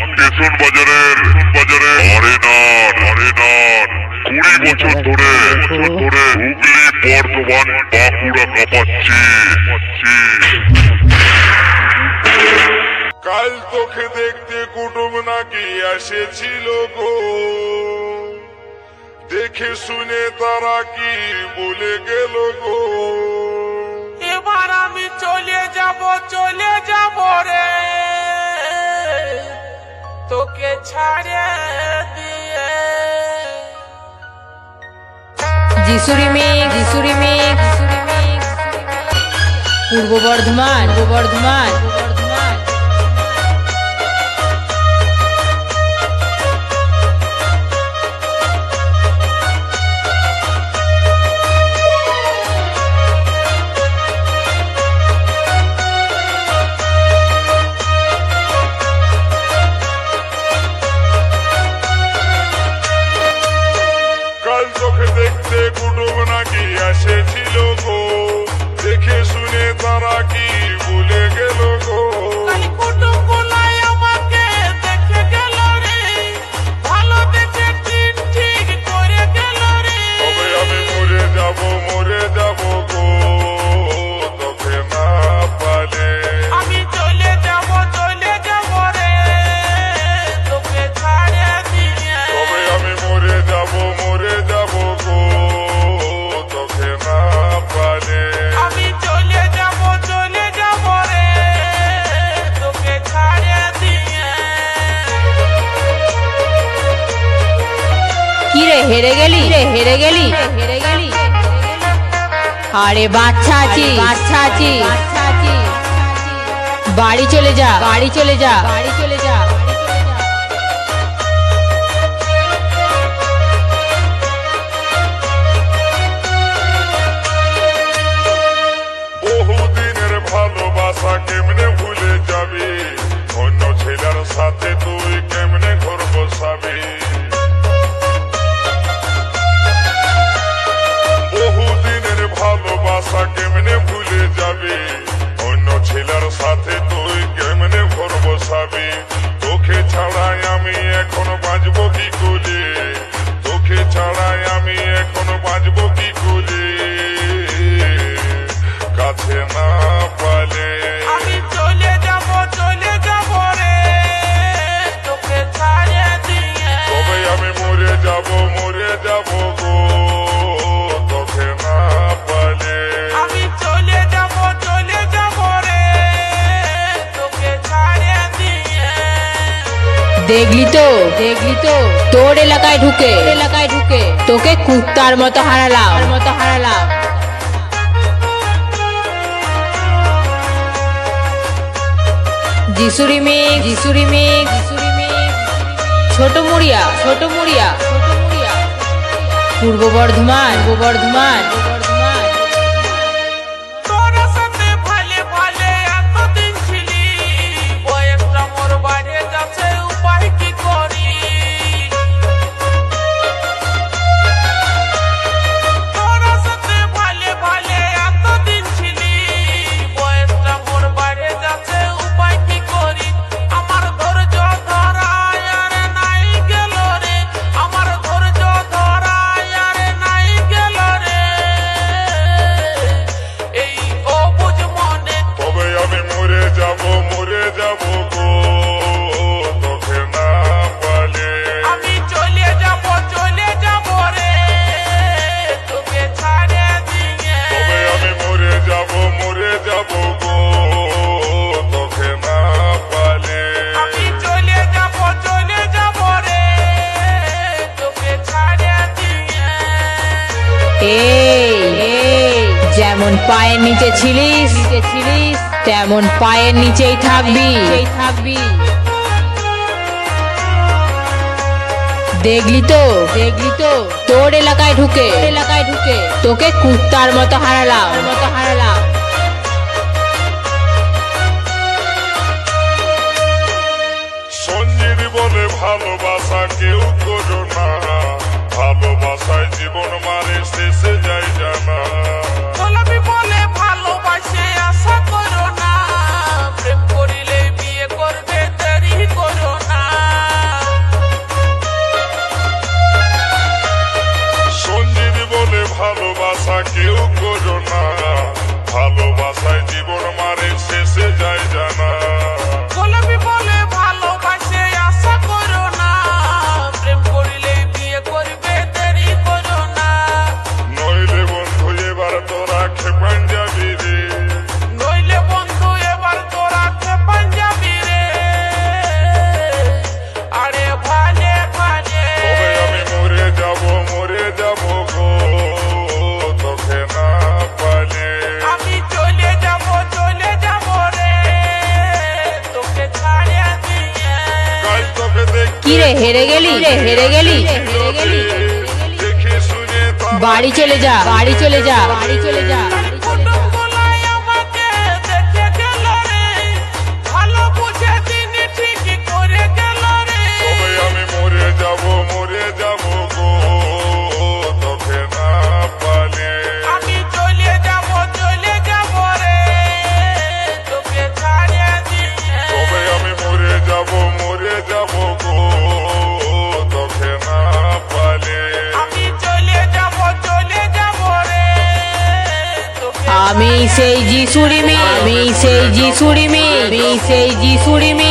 Station বাজারের বাজারে আরেনার আরেনার কুড়ি বছর ধরে বছর ধরে হুগলি, বর্ধমান, বাঁকুড়া কাঁপাচ্ছি। কাল তোকে দেখতে কুটুম নাকি এসেছিল গো। দেখে শুনে তারা কি বলে গেল গো। দিয়ে যিশুরি মিক যিশুরি পূর্ব বর্ধমান পূর্ব বর্ধমান। এসেছিল গো দেখে শুনে তারা কি হেরে গেলি? রে হেরে গেলি? হেরে গেলি আরে বাচ্চা আছি বাচ্চা আছি বাড়ি চলে যা। বাড়ি চলে যা। বাড়ি চলে যা। বসাবি তোকে ছাড়াই আমি এখন বাঁচবো দেখলি তো? দেখলি তো? তোর এলাকায় ঢুকে। এলাকায় ঢুকে। তোকে কুত্তার মতো হারালাম। মতো হারালাম। যিশুরি মিক যিশুরি মুড়িয়া ছোট মুড়িয়া। ছোট মুড়িয়া। পূর্ব বর্ধমান। পূর্ব বর্ধমান। যেমন পায়ের নিচে ছিলিস নিচে ছিলিস। তেমন পায়ের নিচেই থাকবি। থাকবি দেখলি তো? দেখলি তো? তোর এলাকায় ঢুকে। এলাকায় ঢুকে। তোকে কুত্তার মতো হারালাম। মতো হারালাম। বলে ভালোবাসা হেরে গেলি হেরে গেলি। বাড়ি চলে যা, বাড়ি চলে যা, বাড়ি চলে যা। মরে যাব। সেই যিশুরি মেয়ে আমি সেই যিশুরি মেয়ে আমি সেই যিশুরি মেয়ে